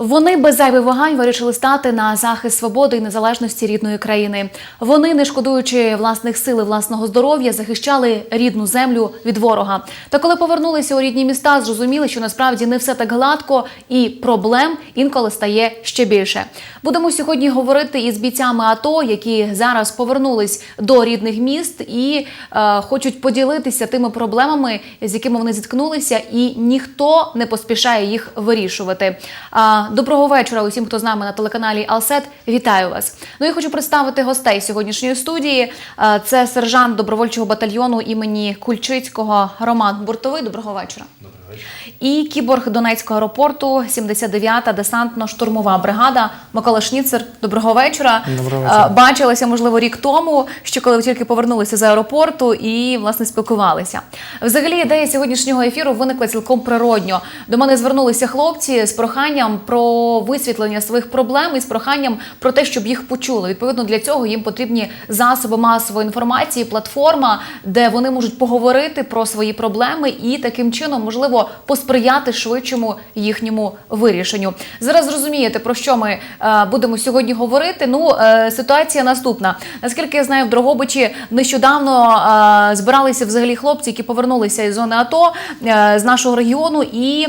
Вони без зайвих вагань вирішили стати на захист свободи і незалежності рідної країни. Вони, не шкодуючи власних сил і власного здоров'я, захищали рідну землю від ворога. Та коли повернулися у рідні міста, зрозуміли, що насправді не все так гладко, і проблем інколи стає ще більше. Будемо сьогодні говорити із бійцями АТО, які зараз повернулись до рідних міст і е, хочуть поділитися тими проблемами, з якими вони зіткнулися, і ніхто не поспішає їх вирішувати. Доброго вечора усім, хто з нами на телеканалі Алсет. Вітаю вас. Ну і хочу представити гостей сьогоднішньої студії. Це сержант добровольчого батальйону імені Кульчицького Роман Буртовий. Доброго вечора. І кіборг Донецького аеропорту, 79-та десантно-штурмова бригада Микола Шніцер. Доброго вечора. Доброго вечора. Бачилися, можливо, рік тому, що коли ви тільки повернулися з аеропорту і власне спілкувалися. Взагалі, ідея сьогоднішнього ефіру виникла цілком природньо. До мене звернулися хлопці з проханням про висвітлення своїх проблем і з проханням про те, щоб їх почули. Відповідно, для цього їм потрібні засоби масової інформації, платформа, де вони можуть поговорити про свої проблеми і таким чином можливо посприяти швидшому їхньому вирішенню. Зараз зрозумієте про що ми е, будемо сьогодні говорити. Ну е, ситуація наступна. Наскільки я знаю, в Дрогобичі нещодавно е, збиралися взагалі хлопці, які повернулися із зони АТО з нашого регіону, і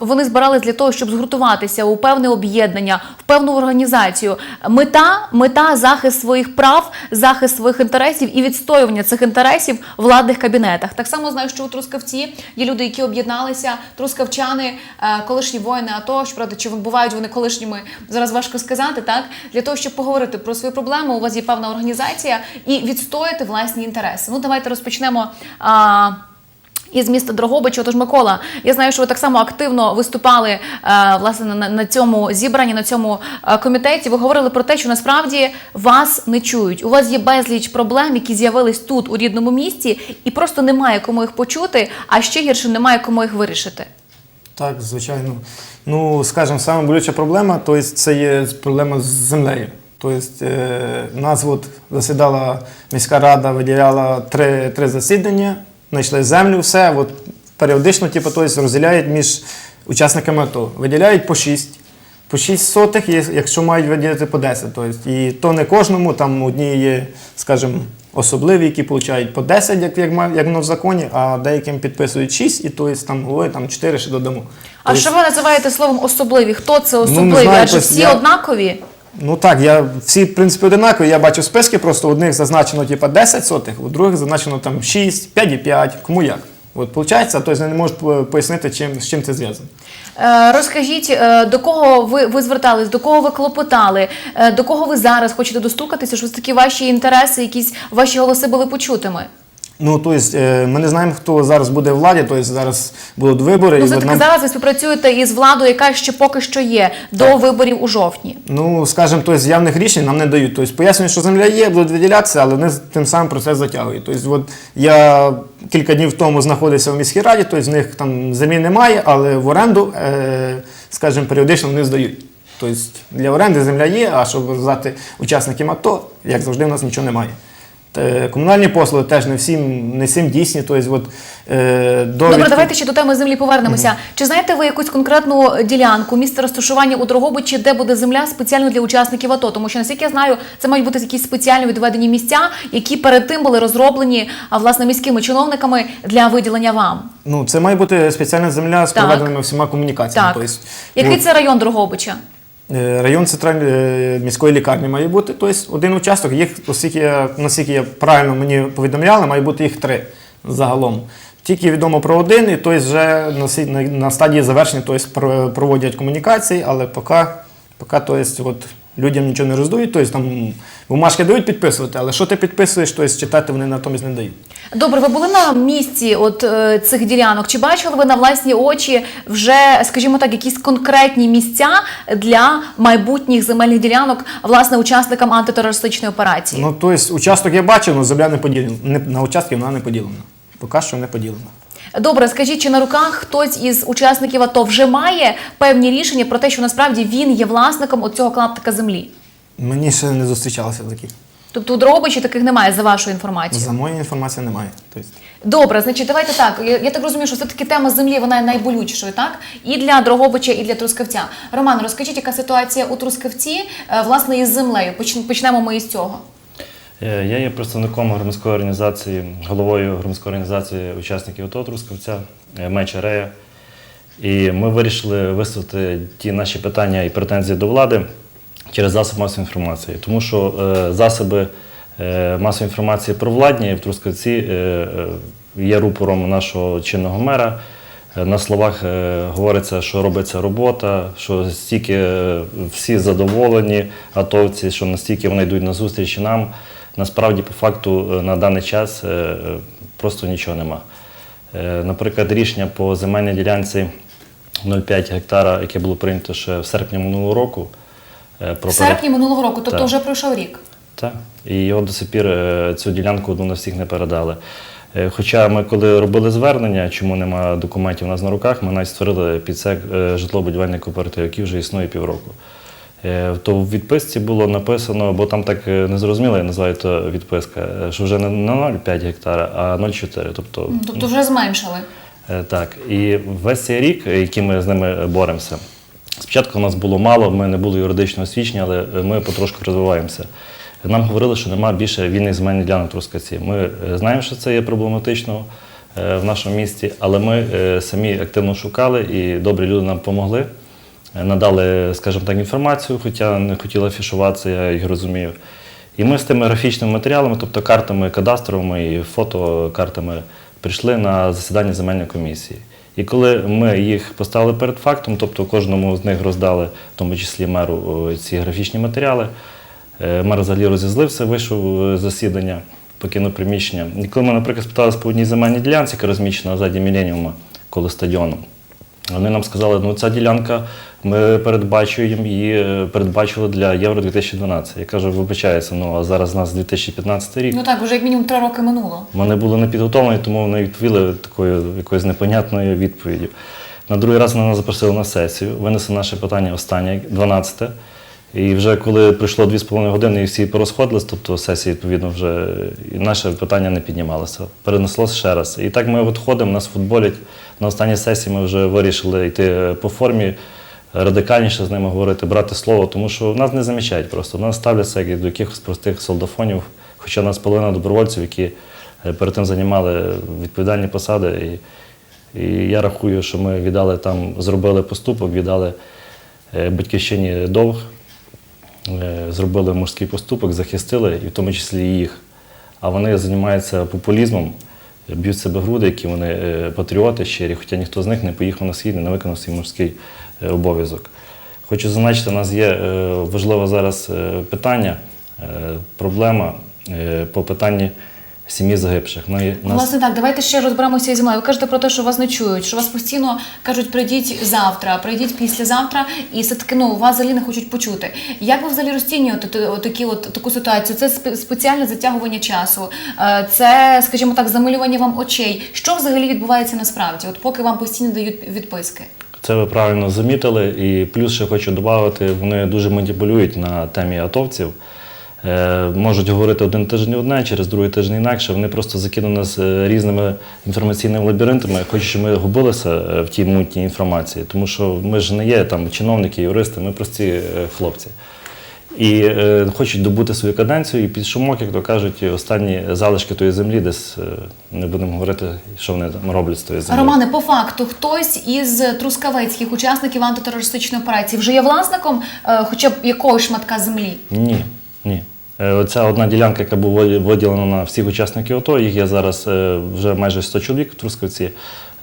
вони збирались для того, щоб згуртуватися у певне об'єднання, в певну організацію. Мета мета захист своїх прав, захист своїх інтересів і відстоювання цих інтересів в владних кабінетах. Так само знаю, що у Трускавці є люди, які об'єдналися, трускавчани, е, колишні воїни АТО, щоправда, чи бувають вони колишніми, зараз важко сказати, так для того, щоб поговорити про свої проблеми. У вас є певна організація і відстояти власні інтереси. Ну, давайте розпочнемо. А, із міста Дрогобича. Отож, Микола, я знаю, що ви так само активно виступали е, власне на, цьому зібранні, на цьому е, комітеті. Ви говорили про те, що насправді вас не чують. У вас є безліч проблем, які з'явились тут, у рідному місті, і просто немає кому їх почути, а ще гірше немає кому їх вирішити. Так, звичайно. Ну, скажімо, саме проблема, то це є проблема з землею. Тобто, е, нас от засідала міська рада, виділяла три, три засідання, знайшли землю, все. От, періодично типу, тобто, розділяють між учасниками АТО. Виділяють по 6. По 6 сотих, якщо мають виділити по 10. Тобто, і то не кожному, там одні є, скажімо, особливі, які получають по 10, як, як, як воно в законі, а деяким підписують 6, і тобто, там, ой, там 4 ще додамо. А Тобто, що ви називаєте словом особливі? Хто це не особливі? знаю, Адже тобто всі я- однакові. Ну так, я всі, в принципі, одинакові. Я бачу списки, просто у одних зазначено типу, 10 сотих, у других зазначено там 6, 5,5, кому як. От, виходить, тобто не можу пояснити, чим, з чим це зв'язано. Е, Розкажіть, е, до кого ви, ви звертались, до кого ви клопотали, е, до кого ви зараз хочете достукатися, щоб такі ваші інтереси, якісь ваші голоси були почутими? Ну, тобто, ми не знаємо, хто зараз буде в владі, тобто зараз будуть вибори. Ну, все-таки зараз ви співпрацюєте із владою, яка ще поки що є до виборів у жовтні. Ну, скажімо, тобто, явних рішень нам не дають. Тобто, пояснюють, що земля є, будуть виділятися, але вони тим самим процес затягують. Тобто, от я кілька днів тому знаходився в міській раді, тобто, з них там землі немає, але в оренду, е, скажімо, періодично вони здають. Тобто, для оренди земля є, а щоб роздати учасникам АТО, як завжди, у нас нічого немає. Те- Комунальні послуги теж не всім, не всім дійсні. Тобто, от, е, довідки... Добре, давайте ще до теми землі повернемося. Чи знаєте ви якусь конкретну ділянку, місце розташування у Дрогобичі, де буде земля спеціально для учасників АТО? Тому що наскільки я знаю, це мають бути якісь спеціально відведені місця, які перед тим були розроблені а, власне міськими чиновниками для виділення вам. Ну, це має бути спеціальна земля з Так. проведеними всіма комунікаціями. Так. Тобто, Який от, це район Дрогобича? Е, район центральної е, міської лікарні має бути. Тобто один участок, їх, наскільки я правильно мені повідомляли, має бути їх три загалом. Тільки відомо про один, і той вже на стадії завершення тобто, проводять комунікації, але поки, поки тобто, от, людям нічого не роздують, тобто там бумажки дають підписувати, але що ти підписуєш, тобто, читати вони натомість не дають. Добре, ви були на місці от е, цих ділянок? Чи бачили ви на власні очі вже, скажімо так, якісь конкретні місця для майбутніх земельних ділянок власне учасникам антитерористичної операції? Ну, тобто, участок я бачив, але земля не поділена. Не, на участки вона не поділена. Поки що не поділена. Добре, скажіть, чи на руках хтось із учасників АТО вже має певні рішення про те, що насправді він є власником оцього клаптика землі? Мені ще не зустрічалося такі. Тобто у Дрогобичі таких немає за вашою інформацією. За моєю інформацією немає. Тобто, Добре, значить, давайте так. Я, я так розумію, що все-таки тема землі вона є найболючішою, так? І для Дрогобича, і для Трускавця. Роман, розкажіть, яка ситуація у Трускавці, е, власне, із землею. Поч- Почнемо ми із цього. Е, Я є представником громадської організації, головою громадської організації учасників АТО Трускавця, е, Меч Арея. І ми вирішили висловити ті наші питання і претензії до влади через засоби масової інформації. Тому що е, засоби е, масової інформації провладні в Трускавці е, е, є рупором нашого чинного мера. На словах е, говориться, що робиться робота, що стільки е, всі задоволені, атовці, що настільки вони йдуть на зустрічі нам. Насправді, по факту, е, на даний час е, е, просто нічого нема. Наприклад, рішення по земельній ділянці 0,5 гектара, яке було прийнято ще в серпні минулого року. про В серпні минулого року, тобто Так. вже пройшов рік. так. І його до сих пір цю ділянку одну на всіх не передали. Хоча ми, коли робили звернення, чому немає документів у нас на руках, ми навіть створили підсек е, житлово-будівельний кооператив, який вже існує півроку. Е, То в відписці було написано, бо там так е, незрозуміло, я називаю то відписка, е, що вже не на 0,5 гектара, а 0,4. Тобто Тобто вже зменшили. Так, і весь цей рік, який ми з ними боремося, спочатку у нас було мало, ми не були юридично освічені, але ми потрошку розвиваємося. Нам говорили, що немає більше вільних земельних ділянок в. Ми знаємо, що це є проблематично в нашому місті, але ми самі активно шукали і добрі люди нам допомогли. Надали, скажімо так, інформацію, хоча не хотіли афішуватися, я їх розумію. І ми з тими графічними матеріалами, тобто картами кадастровими і фотокартами, прийшли на засідання земельної комісії. І коли ми їх поставили перед фактом, тобто кожному з них роздали, в тому числі меру, ці графічні матеріали, е, мер взагалі розізлився, вийшов е, з засідання, покинув приміщення. І коли ми, наприклад, спиталися по одній земельній ділянці, яка розміщена ззаді Міленіума коло стадіону, вони нам сказали, ну ця ділянка, ми передбачуємо її, е, передбачили для Євро 2012. Я кажу, вибачається, ну а зараз у нас 2015 рік. Ну так, вже як мінімум три роки минуло. Ми не були не підготовлені, тому вони відповіли такою якоюсь непонятною відповіддю. На другий раз вони нас запросили на сесію, винесли наше питання останнє, 12. І вже коли пройшло 2,5 години і всі порозходились, тобто сесії, відповідно, вже і наше питання не піднімалося. Перенеслося ще раз. І так ми от ходимо, нас футболять. На останній сесії ми вже вирішили йти по формі, радикальніше з ними говорити, брати слово, тому що нас не замічають просто. Нас ставляться як до якихось простих солдафонів, хоча нас половина добровольців, які е, перед тим займали відповідальні посади. І, і я рахую, що ми віддали там, зробили поступок, віддали е, батьківщині довг, е, зробили мужський поступок, захистили, і в тому числі їх. А вони займаються популізмом, б'ють себе груди, які вони патріоти щирі, хоча ніхто з них не поїхав на схід, не виконав свій мужський е, обов'язок. Хочу зазначити, у нас є е, важливе зараз е, питання, е, проблема е, по питанні сім'ї загибших. Ми, нас- Власне, так, давайте ще розберемося із землею. Ви кажете про те, що вас не чують, що вас постійно кажуть, прийдіть завтра, прийдіть післязавтра, і все таки ну вас взагалі не хочуть почути. Як ви взагалі розцінюєте такі от таку ситуацію? Це спеціальне затягування часу, е, це, скажімо так, замилювання вам очей. Що взагалі відбувається насправді? От поки вам постійно дають відписки. Це ви правильно замітили. І плюс ще хочу додати, вони дуже маніпулюють на темі атовців. Е, можуть говорити один тиждень одне, через другий тиждень інакше. Вони просто закинули нас е, різними інформаційними лабіринтами, хочуть, щоб ми губилися е, в тій мутній інформації. Тому що ми ж не є там чиновники, юристи, ми прості хлопці. І е, хочуть добути свою каденцію, і під шумок, як то кажуть, останні залишки тої землі, десь е, не будемо говорити, що вони там роблять з тої землі. Романе, по факту, хтось із трускавецьких учасників антитерористичної операції вже є власником, е, хоча б якогось шматка землі. Ні, ні. Е, Оця одна ділянка, яка була виділена на всіх учасників АТО, їх є зараз е, вже майже 100 чоловік в Трускавці,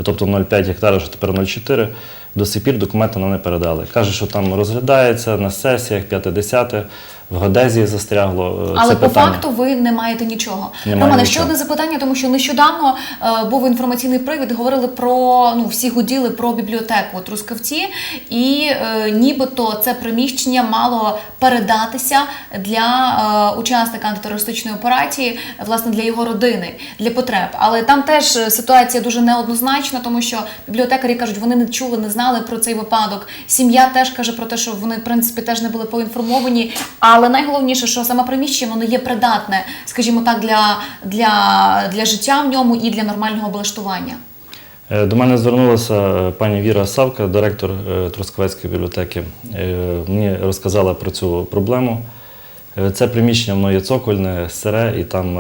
тобто 0,5 гектара, вже тепер 0,4. До сих пір документи нам не передали. Каже, що там розглядається на сесіях 5-10, в Годезії застрягло е, Але це по питання. факту ви не маєте нічого. Немає Романе, нічого. ще одне запитання, тому що нещодавно е, був інформаційний привід, говорили про ну всі гуділи про бібліотеку Трускавці, і е, нібито це приміщення мало передатися для е, учасника антитерористичної операції, власне для його родини, для потреб. Але там теж е, ситуація дуже неоднозначна, тому що бібліотекарі кажуть, вони не чули, не знали про цей випадок. Сім'я теж каже про те, що вони в принципі теж не були поінформовані. Але Але найголовніше, що саме приміщення воно є придатне, скажімо так, для, для, для життя в ньому і для нормального облаштування. Е, До мене звернулася е, пані Віра Савка, директор е, Трускавецької бібліотеки. Мені розказала про цю проблему. Це приміщення воно є цокольне, сире і там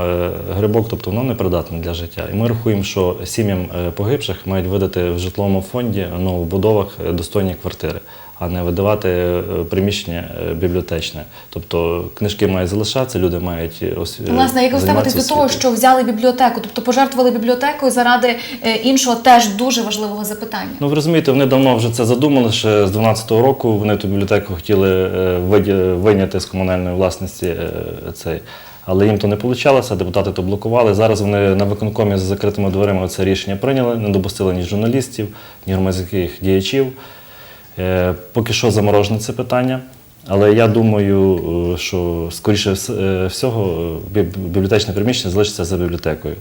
грибок, тобто воно не придатне для життя. І ми рахуємо, що сім'ям погибших мають видати в житловому фонді ну, в будовах достойні квартири, а не видавати е, приміщення е, бібліотечне. Тобто книжки мають залишатися, люди мають е, ос- е, Власне, як ви ставитесь до того, що взяли бібліотеку, тобто пожертвували бібліотекою заради іншого теж дуже важливого запитання? Ну, ви розумієте, вони давно вже це задумали. Ще з 12-го року вони ту бібліотеку хотіли вийняти з комунальної власності цей. Але їм то не вийшло, депутати то блокували. Зараз вони на виконкомі за закритими дверима це рішення прийняли, не допустили ні журналістів, ні громадських діячів. Е, Поки що заморожене це питання. Але я думаю, е, що скоріше е, всього бібліотечне приміщення залишиться за бібліотекою.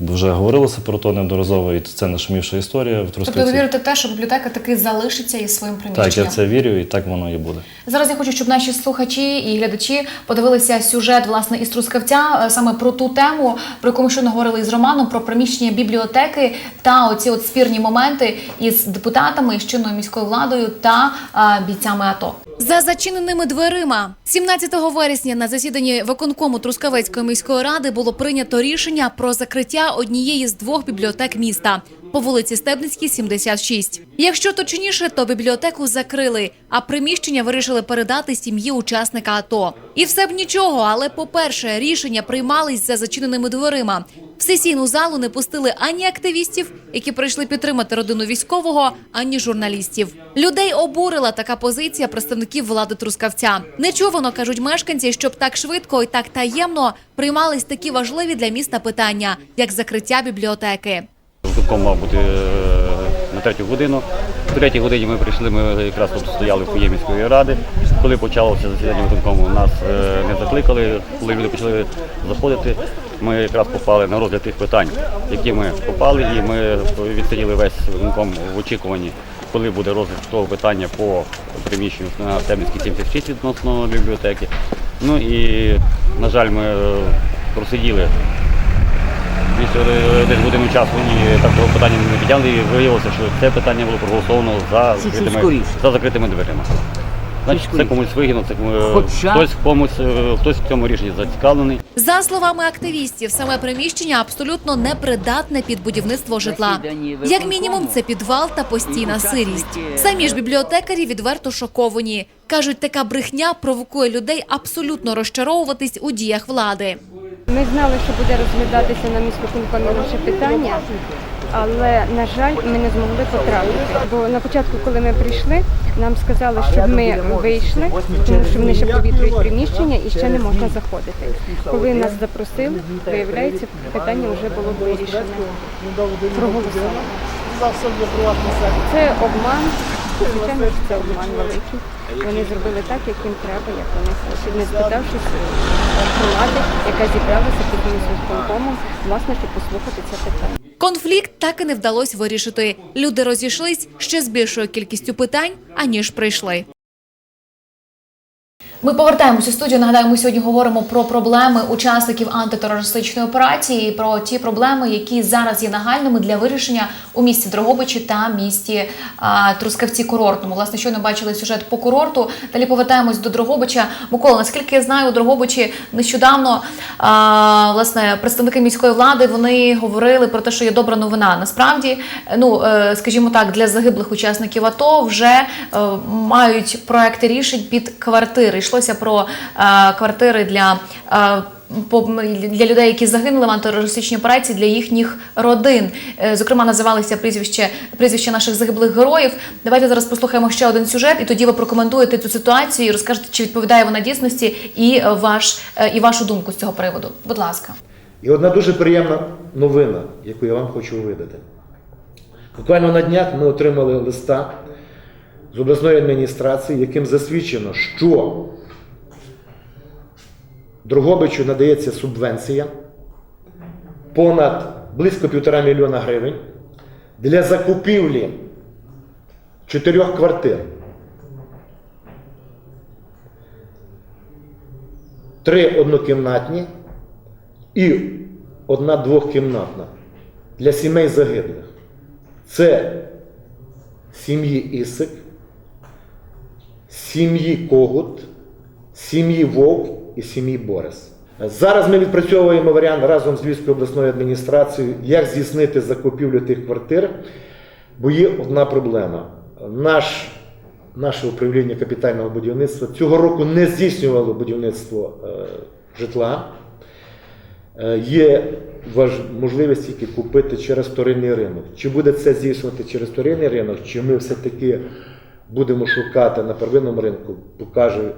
Бо вже говорилося про то неодноразово, і це нашумівша історія в Тобто ви вірите в те, що бібліотека таки залишиться із своїм приміщенням? Так, я в це вірю, і так воно і буде. Зараз я хочу, щоб наші слухачі і глядачі подивилися сюжет власне із Трускавця е, саме про ту тему, про яку ми щойно говорили із Романом, про приміщення бібліотеки та оці от спірні моменти із депутатами, із чинною міською владою та а, бійцями АТО. За зачиненими дверима 17 вересня на засіданні виконкому Трускавецької міської ради було прийнято рішення про закриття однієї з двох бібліотек міста по вулиці Стебницькій, 76. Якщо точніше, то бібліотеку закрили, а приміщення вирішили передати сім'ї учасника АТО. І все б нічого, але по-перше, рішення приймались за зачиненими дверима. В сесійну залу не пустили ані активістів, які прийшли підтримати родину військового, ані журналістів. Людей обурила така позиція представників влади Трускавця. Нечувано кажуть мешканці, щоб так швидко і так таємно приймались такі важливі для міста питання, як закриття бібліотеки. Виконком мав бути е, на третю годину. В третій годині ми прийшли, ми якраз тут стояли в фоє міської ради. Коли почалося засідання виконкому, нас е, не закликали. Коли люди почали заходити, ми якраз попали на розгляд тих питань, які ми попали, і ми відсиділи весь виконком в очікуванні, коли буде розгляд того питання по приміщенню на Темницькій 76 відносно бібліотеки. Ну і, на жаль, ми е, просиділи Після е, десь годину часу і так того питання не підняли, і виявилося, що це питання було проголосовано за закритими, за закритими дверима. Значить, це комусь вигідно, це Хоча- хтось комусь, е, хтось в цьому рішенні зацікавлений. За словами активістів, саме приміщення абсолютно непридатне під будівництво житла. Як мінімум, це підвал та постійна сирість. Самі ж бібліотекарі відверто шоковані. кажуть, така брехня провокує людей абсолютно розчаровуватись у діях влади. Ми знали, що буде розглядатися на міськвиконкомі наше питання, але на жаль, ми не змогли потрапити. Бо на початку, коли ми прийшли, нам сказали, щоб ми вийшли, тому що вони ще провітрюють приміщення і ще не можна заходити. Коли нас запросили, виявляється, питання вже було вирішено. Проголосовано. Це обман. Звичайно, що це обман великий. Вони зробили так, як їм треба, як вони хочуть, не спитавшись громади, яка зібралася під міськвиконкомом, власне, щоб послухати це питання. Конфлікт так і не вдалося вирішити. Люди розійшлись ще з більшою кількістю питань, аніж прийшли. Ми повертаємося у студію. Нагадаю, ми сьогодні говоримо про проблеми учасників антитерористичної операції, про ті проблеми, які зараз є нагальними для вирішення у місті Дрогобичі та місті а, Трускавці курортному. Власне, щойно бачили сюжет по курорту. Далі повертаємось до Дрогобича. Микола, наскільки я знаю, у Дрогобичі нещодавно а, власне представники міської влади вони говорили про те, що є добра новина. Насправді, ну е, скажімо так, для загиблих учасників АТО вже е, мають проекти рішень під квартири. Йшлося про е, квартири для. е, Для людей, які загинули в антитерористичній операції, для їхніх родин, Е, зокрема, називалися прізвище прізвища наших загиблих героїв. Давайте зараз послухаємо ще один сюжет, і тоді ви прокоментуєте цю ситуацію і розкажете, чи відповідає вона дійсності, і ваш і вашу думку з цього приводу. Будь ласка. І одна дуже приємна новина, яку я вам хочу видати. Буквально на днях ми отримали листа з обласної адміністрації, яким засвідчено, що Дрогобичу надається субвенція понад близько півтора мільйона гривень для закупівлі чотирьох квартир. три однокімнатні і одна двохкімнатна для сімей загиблих. Це сім'ї Ісик, сім'ї Когут, сім'ї Вовк і сім'ї Борис. Зараз ми відпрацьовуємо варіант разом з Львівською обласною адміністрацією, як здійснити закупівлю тих квартир, бо є одна проблема. Наш, наше управління капітального будівництва цього року не здійснювало будівництво е, житла. Е, Є можливість тільки купити через вторинний ринок. Чи буде це здійснювати через вторинний ринок, чи ми все-таки будемо шукати на первинному ринку, покаже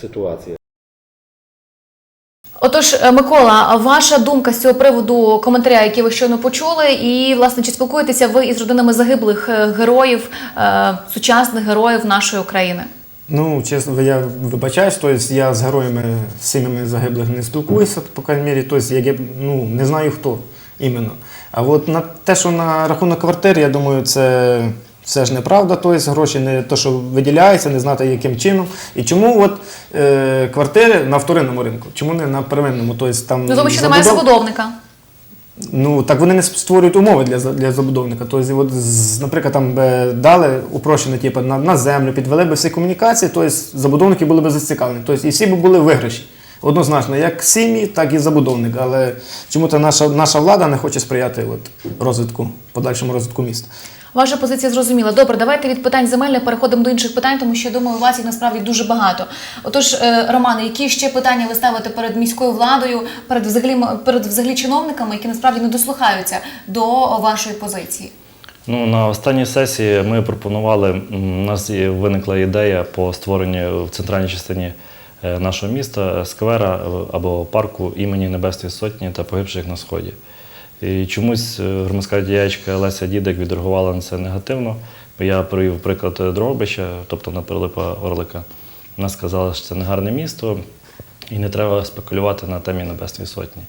ситуація. Отож, е, Микола, ваша думка з цього приводу коментаря, який ви щойно почули, і власне чи спілкуєтеся ви із родинами загиблих е, героїв, е, сучасних героїв нашої України? Ну, чесно, я вибачаюсь, тобто я з героями, сім'ями загиблих не спілкуюся, по крайній мірі, тобто я ну, не знаю хто іменно. А от на те, що на рахунок квартир, я думаю, це все ж неправда, тобто гроші не то, що виділяються, не знати яким чином. І чому от е, квартири на вторинному ринку? Чому не на первинному? Тобто, там Ну тому що немає забудов- забудовника. Ну так вони не створюють умови для, за- для забудовника. Тобто, от, з- наприклад, там би дали упрощено, типу, на, на землю, підвели би всі комунікації, тобто забудовники були б зацікавлені. Тобто, і всі б були виграші. Однозначно, як сім'ї, так і забудовник. Але чому-то наша, наша влада не хоче сприяти от, розвитку, подальшому розвитку міста. Ваша позиція зрозуміла. Добре, давайте від питань земельних переходимо до інших питань, тому що я думаю, у вас їх насправді дуже багато. Отож, е, Романе, які ще питання ви ставите перед міською владою, перед взагалі перед взагалі чиновниками, які насправді не дослухаються до вашої позиції? Ну, на останній сесії ми пропонували, у нас виникла ідея по створенню в центральній частині е, нашого міста сквера е, або парку імені Небесної Сотні та погибших на Сході. І чомусь е, громадська діячка Леся Дідик відреагувала на це негативно, я привів приклад е, Дрогобича, тобто на Пилипа Орлика. Вона сказала, що це не гарне місто і не треба спекулювати на темі Небесної Сотні.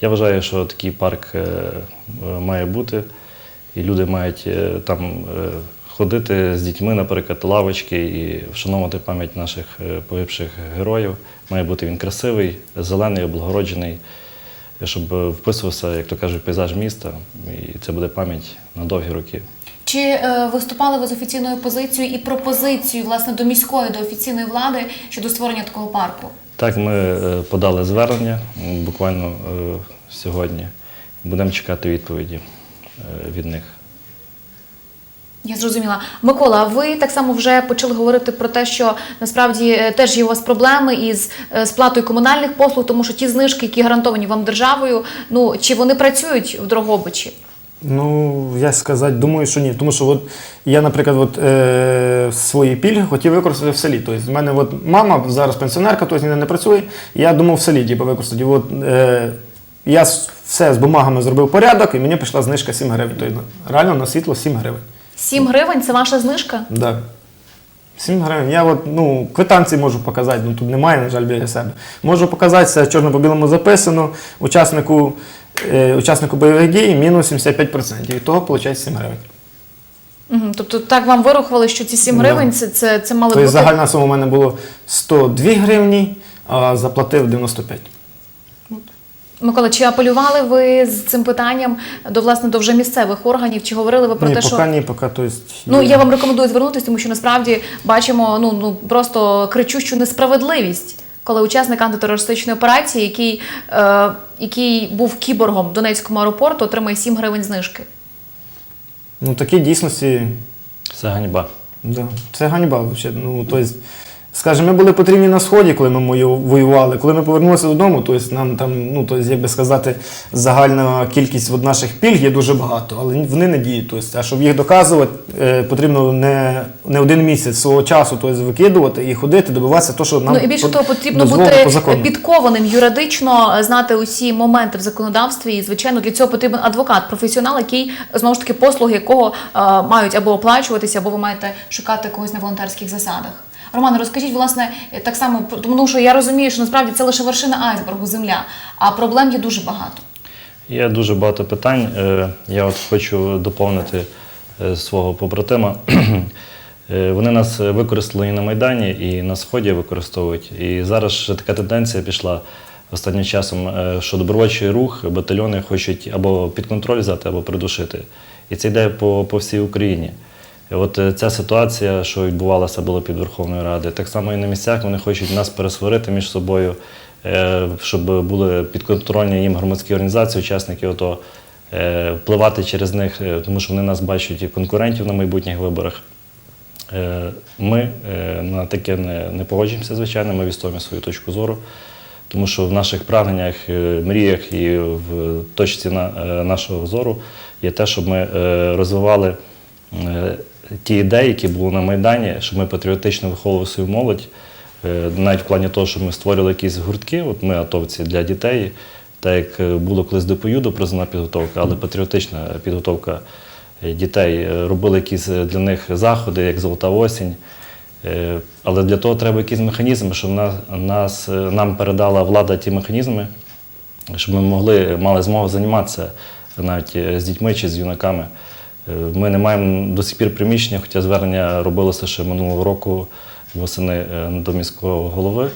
Я вважаю, що такий парк е, е, має бути, і люди мають е, там е, ходити з дітьми, наприклад, лавочки і вшановувати пам'ять наших е, погибших героїв. Має бути він красивий, зелений, облагороджений, щоб е, вписувався, як то кажуть, пейзаж міста, і це буде пам'ять на довгі роки. Чи е, виступали ви з офіційною позицією і пропозицією власне до міської, до офіційної влади щодо створення такого парку? Так, ми е, подали звернення буквально е, сьогодні. Будемо чекати відповіді е, від них. Я зрозуміла. Микола, ви так само вже почали говорити про те, що насправді е, теж є у вас проблеми із е, сплатою комунальних послуг, тому що ті знижки, які гарантовані вам державою, ну чи вони працюють в Дрогобичі? Ну, я сказати, думаю, що ні. Тому що от я, наприклад, от, е, свої пільги хотів використати в селі. Тобто, в мене от мама зараз пенсіонерка, тобто ніде не працює. Я думав в селі типу, використати. От, е, я все з бумагами зробив порядок, і мені прийшла знижка 7 гривень. Тобто, реально на світло 7 гривень. 7 гривень це ваша знижка? Да. 7 гривень. Я от, ну, квитанції можу показати, ну тут немає, на жаль, біля себе. Можу показати, це чорно по білому записано. Учаснику, е, учаснику бойових дій мінус 75%. І того виходить 7 гривень. Угу. Тобто так вам вирахували, що ці 7 Да. гривень це, це, це мали Тобто бути. загальна сума у мене було 102 гривні, а заплатив 95. Микола, чи апелювали ви з цим питанням до власне до вже місцевих органів? Чи говорили ви про ні, те, поки що ні, поки, то есть, Ну, я вам рекомендую звернутися, тому що насправді бачимо ну, ну просто кричущу несправедливість, коли учасник антитерористичної операції, який, е, який був кіборгом в Донецькому аеропорту, отримає 7 гривень знижки. ну, такі дійсності Це ганьба. Да. Це ганьба взагалі. Ну, тобто, скажімо, ми були потрібні на сході, коли ми воювали. Коли ми повернулися додому, тобто нам там, ну тобто, як би сказати, загальна кількість наших пільг є дуже багато, але вони не діють. Тобто, а щоб їх доказувати, е, потрібно не, не один місяць свого часу тобто, викидувати і ходити, добиватися того, що нам ну і більше того, потрібно бути по підкованим юридично, е, знати усі моменти в законодавстві. І звичайно, для цього потрібен адвокат, професіонал, який знову ж таки послуги якого е, мають або оплачуватися, або ви маєте шукати когось на волонтерських засадах. Романе, розкажіть, власне, е, так само, тому що я розумію, що насправді це лише вершина айсбергу земля, а проблем є дуже багато. Є дуже багато питань. Е, Я от хочу доповнити е, свого побратима. Вони нас використали і на Майдані, і на Сході використовують. І зараз ще така тенденція пішла останнім часом, що добровольчий рух, батальйони хочуть або під контроль взяти, або придушити. І це йде по, по всій Україні. І от е, ця ситуація, що відбувалася була під Верховною Радою, так само і на місцях вони хочуть нас пересварити між собою, е, щоб були підконтрольні їм громадські організації, учасники ОТО, е, впливати через них, тому що вони нас бачать як конкурентів на майбутніх виборах. Ми на таке не, погоджуємося, звичайно, ми відстоюємо свою точку зору, тому що в наших прагненнях, мріях і в точці нашого зору є те, щоб ми розвивали ті ідеї, які були на Майдані, щоб ми патріотично виховували свою молодь, е, навіть в плані того, щоб ми створили якісь гуртки, от ми атовці для дітей, так як е, було колись до поюду призовна підготовка, але патріотична підготовка е, дітей. Робили якісь для них заходи, як золота осінь. Але для того треба якісь механізми, щоб нас, нам передала влада ті механізми, щоб ми могли, мали змогу займатися навіть з дітьми чи з юнаками. Е, Ми не маємо до сих пір приміщення, хоча звернення робилося ще минулого року восени е, до міського голови.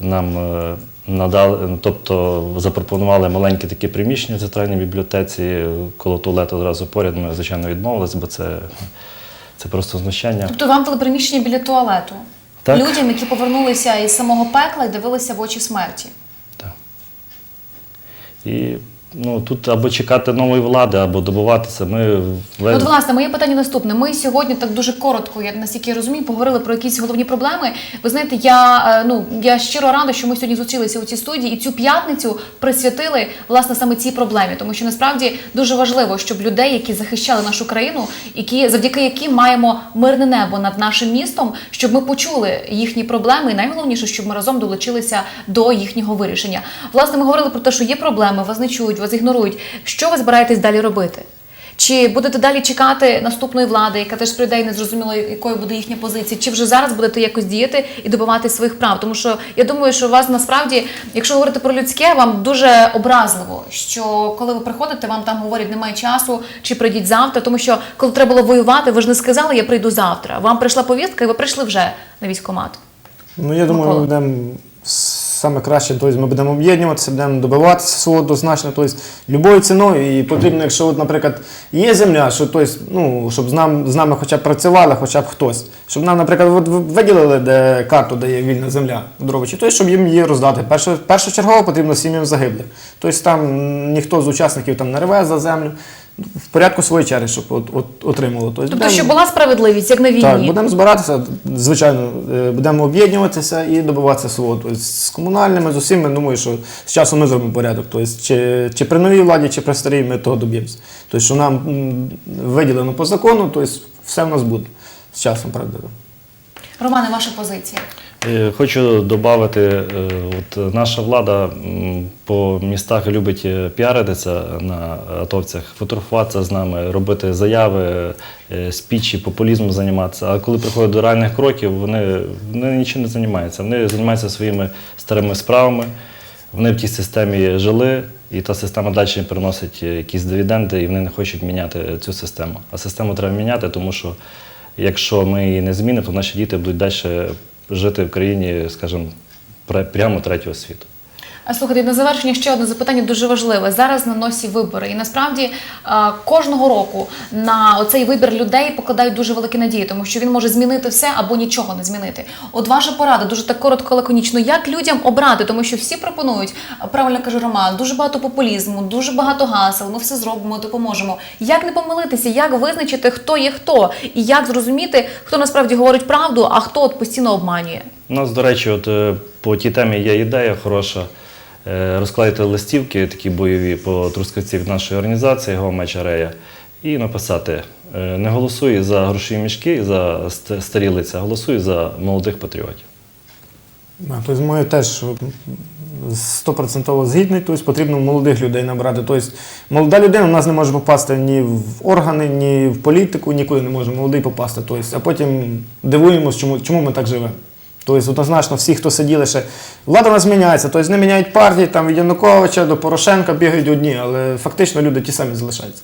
Нам е, надали, тобто запропонували маленьке таке приміщення в центральній бібліотеці коло туалету одразу поряд. Ми, звичайно, відмовилися, бо це, це просто знущання. Тобто вам дали приміщення біля туалету. Так. Людям, які повернулися із самого пекла і дивилися в очі смерті. Так. І ну, тут або чекати нової влади, або добуватися. Ми От, власне, моє питання наступне. Ми сьогодні так дуже коротко, я наскільки я розумію, поговорили про якісь головні проблеми. Ви знаєте, я е, ну я щиро рада, що ми сьогодні зустрілися у цій студії і цю п'ятницю присвятили власне саме цій проблемі, тому що насправді дуже важливо, щоб людей, які захищали нашу країну, які завдяки яким маємо мирне небо над нашим містом, щоб ми почули їхні проблеми, і найголовніше, щоб ми разом долучилися до їхнього вирішення. Власне, ми говорили про те, що є проблеми, вас не чують, вас ігнорують. Що ви збираєтесь далі робити? Чи будете далі чекати наступної влади, яка теж прийде і не зрозуміло, якою буде їхня позиція? Чи вже зараз будете якось діяти і добивати своїх прав? Тому що я думаю, що у вас насправді, якщо говорити про людське, вам дуже образливо, що коли ви приходите, вам там говорять, немає часу, чи прийдіть завтра. Тому що коли треба було воювати, ви ж не сказали, я прийду завтра. Вам прийшла повістка, і ви прийшли вже на військкомат. Ну, я думаю, ми будемо саме краще, тобто ми будемо об'єднуватися, будемо добиватися свого однозначно, тобто любою ціною. І потрібно, якщо, от, наприклад, є земля, що тобто, ну, щоб з нами, з нами хоча б працювали, хоча б хтось. Щоб нам, наприклад, от виділили де карту, де є вільна земля в Дровичі, тобто, щоб їм її роздати. Перше, першочергово потрібно сім'ям загиблих. Тобто там ніхто з учасників там не реве за землю. В порядку своєї черги, щоб от, от, отримало. Тобто, Тобто, будемо- щоб була справедливість, як на війні. так, будемо збиратися, звичайно, е, будемо об'єднуватися і добиватися свого. Тобто, з комунальними, з усім, я думаю, що з часом ми зробимо порядок. Тобто, чи, чи при новій владі, чи при старій, ми того доб'ємося. Тобто, що нам виділено по закону, тобто, все в нас буде з часом, правда. Романе, ваша позиція. Е, Хочу додати, от наша влада по містах любить е, піаритися на атовцях, фотографуватися з нами, робити заяви, е, спічі, популізмом займатися. А коли приходять до реальних кроків, вони, вони нічим не займаються. Вони займаються своїми старими справами. Вони в тій системі жили, і та система далі приносить е, якісь дивіденди, і вони не хочуть міняти цю систему. А систему треба міняти, тому що якщо ми її не змінимо, то наші діти будуть далі жити в країні, скажімо, прямо третього світу. Слухайте, на завершення ще одне запитання дуже важливе. Зараз на носі вибори, і насправді кожного року на оцей вибір людей покладають дуже великі надії, тому що він може змінити все або нічого не змінити. От ваша порада дуже так коротко, лаконічно. Як людям обрати, тому що всі пропонують правильно каже Роман, дуже багато популізму, дуже багато гасел. Ми все зробимо, допоможемо. Як не помилитися, як визначити, хто є хто, і як зрозуміти, хто насправді говорить правду, а хто от постійно обманює. У нас, до речі, от е, по тій темі є ідея хороша. Е, Розклеїти листівки такі бойові по трускавці від нашої організації Гомеч Арея і написати: е, не голосуй за грошові мішки за ст- старі лиця, голосуй за молодих патріотів. Тобто ми теж стопроцентово згідний, тобто потрібно молодих людей набрати. Тобто молода людина в нас не може попасти ні в органи, ні в політику, нікуди не може молодий попасти. А потім дивуємося, чому, чому ми так живемо. Тобто, однозначно, всі, хто сиділи ще, влада у нас міняється, тобто не міняють партії, там від Януковича до Порошенка бігають одні, але фактично люди ті самі залишаються.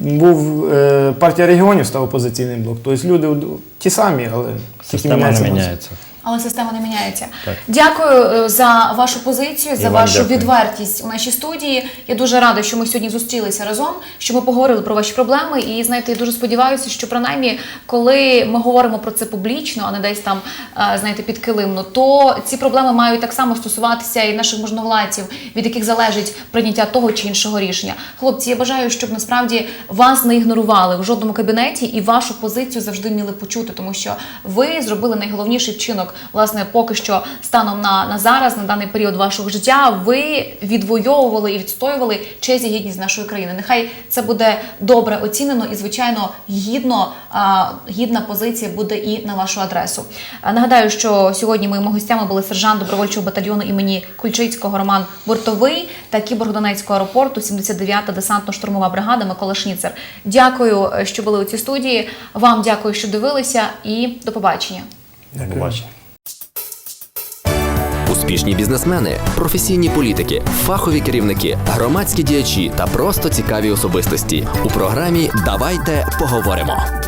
Був е, партія регіонів став опозиційним блок. Тобто люди ті самі, але тільки Система міняється міняється. Але система не міняється. Так. Дякую е, за вашу позицію, за вашу дякую. відвертість у нашій студії. Я дуже рада, що ми сьогодні зустрілися разом, що ми поговорили про ваші проблеми. І знаєте, я дуже сподіваюся, що принаймні, коли ми говоримо про це публічно, а не десь там е, знаєте, підкилимно, то ці проблеми мають так само стосуватися і наших можновладців, від яких залежить прийняття того чи іншого рішення. Хлопці, я бажаю, щоб насправді вас не ігнорували в жодному кабінеті і вашу позицію завжди вміли почути, тому що ви зробили найголовніший вчинок, власне, поки що станом на, на зараз, на даний період вашого життя. Ви відвоювали і відстоювали честь і гідність нашої країни. Нехай це буде добре оцінено і, звичайно, гідно а, гідна позиція буде і на вашу адресу. А, Нагадаю, що сьогодні моїми гостями були сержант добровольчого батальйону імені Кульчицького Роман Бортовий та кіборг Донецького аеропорту, 79-та десантно-штурмова бригада Микола Шніцер. Дякую, е, що були у цій студії. Вам дякую, що дивилися, і до побачення. До побачення. Успішні бізнесмени, професійні політики, фахові керівники, громадські діячі та просто цікаві особистості у програмі Давайте поговоримо.